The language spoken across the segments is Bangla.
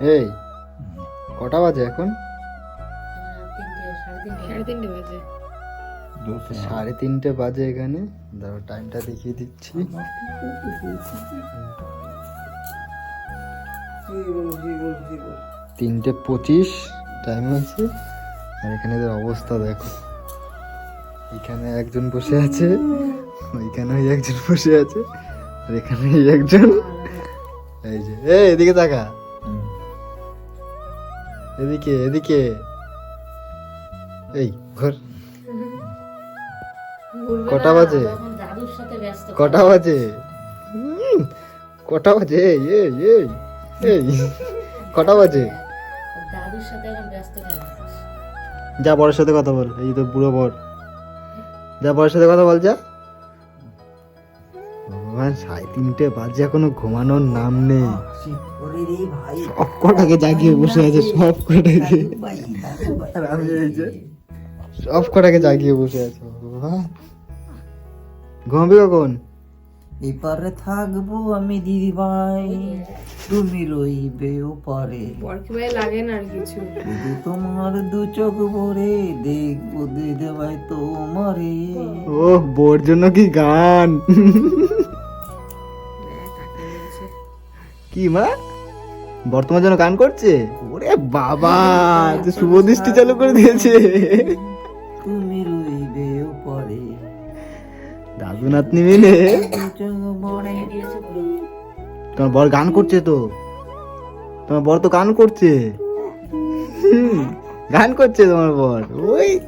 এই কটা বাজে এখন? সাড়ে তিনটে বাজে। সাড়ে তিনটে বাজে এখানে। ধরো টাইমটা দেখিয়ে দিচ্ছি। তিনটে পঁচিশ টাইম আছে। আর এখানে এদের অবস্থা দেখো। এখানে একজন বসে আছে ওইখানে ওই একজন বসে আছে আর এখানে একজন। এই যে এই এদিকে তাকা। এদিকে এদিকে। এই ঘর। কটা বাজে? দাদুর সাথে ব্যস্ত। কটা বাজে? কটা বাজে? এই এই এই এই। কটা বাজে? দাদুর সাথে এখন ব্যস্ত যা বড়ের সাথে কথা বল এই তো বুড়ো বড় যা বড়ের সাথে কথা বল যা। ভগবান সাড়ে তিনটে বাজে এখনও ঘুমানোর নাম নেই। সব কটাকে জাগিয়ে বসে আছে সব কটাকে। আর আমি এই যে সব কটাকে জাগিয়ে বসে আছে ঘুমাবি কখন? এপারে থাকব আমি দিদি ভাই। তুমি রইবে ওপারে। লাগে না কিছু। তোমার দু চোখ ভরে দেখব দিদি ভাই তোমারে। ও বোর জন্য কি গান? কি মা? বর্তমান যেন গান করছে? ওরে বাবা তো শুভ দৃষ্টি চালু করে দিয়েছে। তুমি রইবে দাদু নাতনি মিলে। তোমার বর গান করছে তো? তোমার বর তো গান করছে? গান করছে তোমার বর। ওই।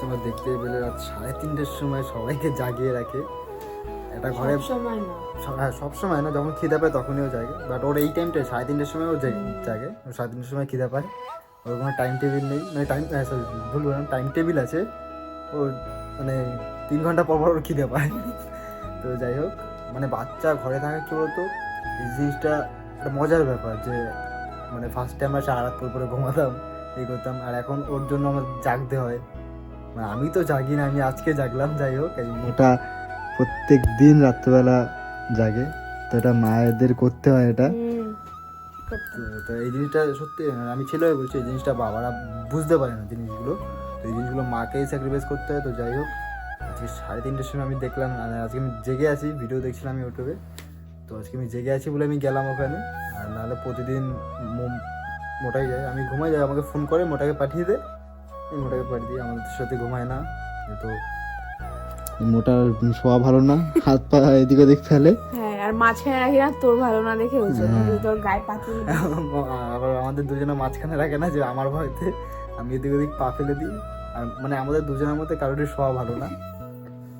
তোমরা দেখতে পেলে রাত সাড়ে তিনটের সময় সবাইকে জাগিয়ে রাখে। এটা ঘরে সময় হ্যাঁ সব সময় না যখন খিদে পায় তখনই ও জাগে। বাট ওর এই টাইমটা সাড়ে তিনটের সময় ও জাগে। ও সাড়ে তিনটের সময় খিদে পায়। ওর কোনো টাইম টেবিল নেই। মানে টাইম সরি ভুল বললাম টাইম টেবিল আছে। ও মানে তিন ঘণ্টা পর পর ওর খিদে পায়। তো যাই হোক মানে বাচ্চা ঘরে থাকা কি বলতো? এই জিনিসটা একটা মজার ব্যাপার যে মানে ফার্স্টে আমরা সারা রাত পর পরে ঘুমাতাম এই করতাম। আর এখন ওর জন্য আমার জাগতে হয়। মানে আমি তো জাগি না আমি আজকে জাগলাম যাই হোক। এই মোটা প্রত্যেক দিন রাত্রেবেলা জাগে তো এটা মায়েদের করতে হয় এটা। তো এই জিনিসটা সত্যি মানে আমি ছেলে হয়ে বলছি এই জিনিসটা বাবারা বুঝতে পারে না জিনিসগুলো। তো এই জিনিসগুলো মাকেই স্যাক্রিফাইস করতে হয় তো যাই হোক আজকে সাড়ে তিনটের সময় আমি দেখলাম মানে আজকে আমি জেগে আছি ভিডিও দেখছিলাম ইউটিউবে। তো আজকে আমি জেগে আছি বলে আমি গেলাম ওখানে আর নাহলে প্রতিদিন মোটাই যায়। আমি ঘুমাই যাই আমাকে ফোন করে মোটাকে পাঠিয়ে দে। মোটাকে পাঠিয়ে দিই আমাদের সাথে ঘুমায় না। তো মোটার শোয়া ভালো না হাত পা এদিক ওদিক ফেলে। হ্যাঁ আর মাঝখানে রাখি না তোর ভালো না দেখে হয়েছে তোর গায়ে পাতুল আবার আমাদের দুজনে মাঝখানে রাখে না যে আমার ভয়তে আমি এদিক ওদিক পা ফেলে দিই। আর মানে আমাদের দুজনের মধ্যে কারোরই শোয়া ভালো না।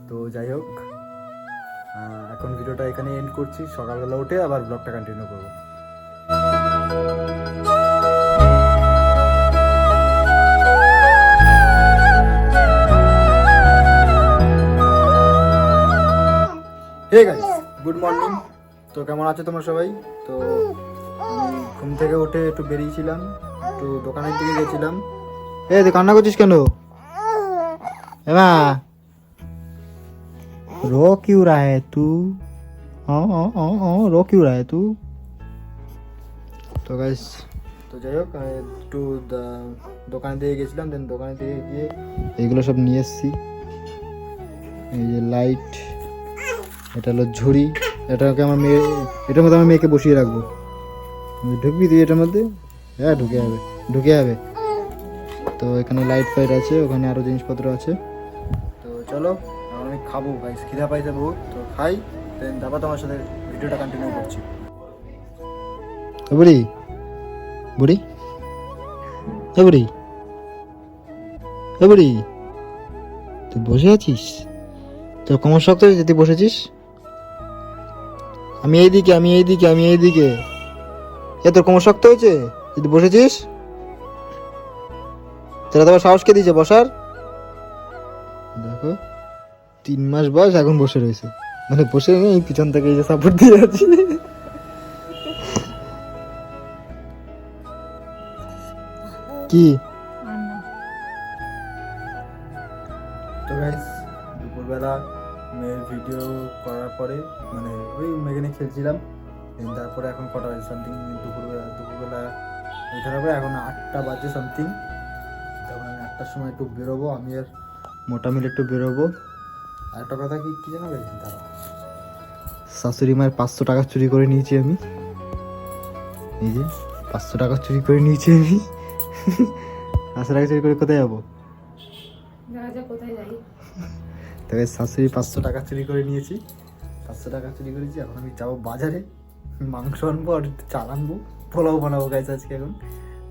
তো যাই হোক এখন ভিডিওটা এখানে এন্ড করছি। সকালবেলা উঠে আবার ব্লগটা কন্টিনিউ করব। হে গাইস গুড মর্নিং তো কেমন আছো তোমরা সবাই তো আমি ঘুম থেকে উঠে একটু বেরিয়েছিলাম একটু দোকানের দিকে গেছিলাম এ তুই কান্না করছিস কেন এমা रो क्यों रहा है तू हाँ हाँ हाँ हाँ रो क्यों रहा है तू তো গাইস তো যাই হোক আমি একটু দা- দোকানের দিকে গেছিলাম দেন দোকানের দিকে গিয়ে এইগুলো সব নিয়ে এসেছি এই যে লাইট এটা হলো ঝুড়ি, এটাকে আমার মেয়ে, এটার মধ্যে আমার মেয়েকে বসিয়ে রাখব। ঢুকবি তুই এটার মধ্যে? হ্যাঁ ঢুকে যাবে ঢুকে যাবে। তো এখানে লাইট ফাইট আছে, ওখানে আরও জিনিসপত্র আছে। তো চলো আমি খাব গাইস খিদা পাইছে বহুত, তো খাই দেন তারপর তোমার সাথে ভিডিওটা কন্টিনিউ করছি। বুড়ি বুড়ি বুড়ি বুড়ি, তুই বসে আছিস? তোর কোমর শক্ত তুই বসেছিস? আমি এইদিকে আমি এইদিকে আমি এইদিকে। এ, তোর কোমর শক্ত হয়েছে? তুই বসেছিস? তোরা তোমার সাহস কে দিয়েছে বসার? দেখো, তিন মাস বয়স এখন বসে রয়েছে। মানে বসে নেই পিছন থেকে এই যে সাপোর্ট দিয়ে আছি কি? ভিডিও করার পরে মানে ওই মেঘানে খেলছিলাম। তারপরে এখন কটা বাজে সামথিং দুপুরবেলা দুপুরবেলা এখানে পরে এখন আটটা বাজে সামথিং তখন আমি আটটার সময় একটু বেরোবো, আমি আর মোটা মিলে একটু বেরোবো। আর একটা কথা কি, কী জানা গেছি তারা শাশুড়ি মায়ের পাঁচশো টাকা চুরি করে নিয়েছি আমি। এই যে, পাঁচশো টাকা চুরি করে নিয়েছি আমি। পাঁচশো টাকা চুরি করে কোথায় যাব? কোথায় যাই? তবে শাশুড়ি পাঁচশো টাকা চুরি করে নিয়েছি। পাঁচশো টাকা চুরি করেছি এখন আমি যাব বাজারে। মাংস আনব আর চাল আনব। পোলাও বানাবো গাছ আজকে এখন।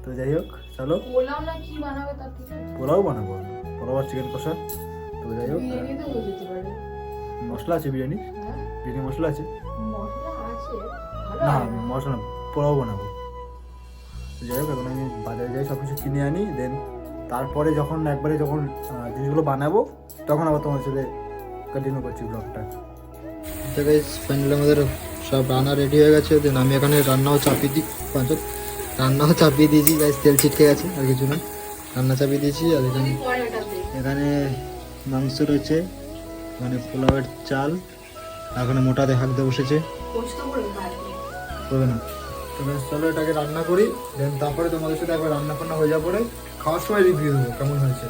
তো যাই হোক চলো। বললাম না কি বানাবে তার পোলাও বানাবো। পোলাও আর চিকেন কষা। তো যাই হোক মশলা আছে বিরিয়ানি হ্যাঁ। বিরিয়ানি মশলা আছে? না মশলা না, পোলাও বানাবো। যাই হোক এখন আমি বাজারে যাই সব কিছু কিনে আনি দেন তারপরে যখন একবারে যখন জিনিসগুলো বানাবো তখন আবার তোমার সাথে কন্টিনিউ করছি ব্লগটা তো গাইজ ফাইনালি আমাদের সব রান্না রেডি হয়ে গেছে। দেন আমি এখানে রান্নাও চাপিয়ে দিই পাঁচত রান্নাও চাপিয়ে দিয়েছি। গাইজ তেল ছিটকে গেছে আর কিছু না। রান্না চাপিয়ে দিয়েছি আর এখানে এখানে মাংস রয়েছে মানে পোলাওয়ের চাল এখানে ওখানে মোটাতে হাঁক দিয়ে বসেছে। করবে না। তো চলো এটাকে রান্না করি দেন তারপরে তোমাদের সাথে একবার রান্না ফান্না হয়ে যাওয়ার পরে খাওয়ার সময় রিভিউ দেবো, কেমন হয়েছে।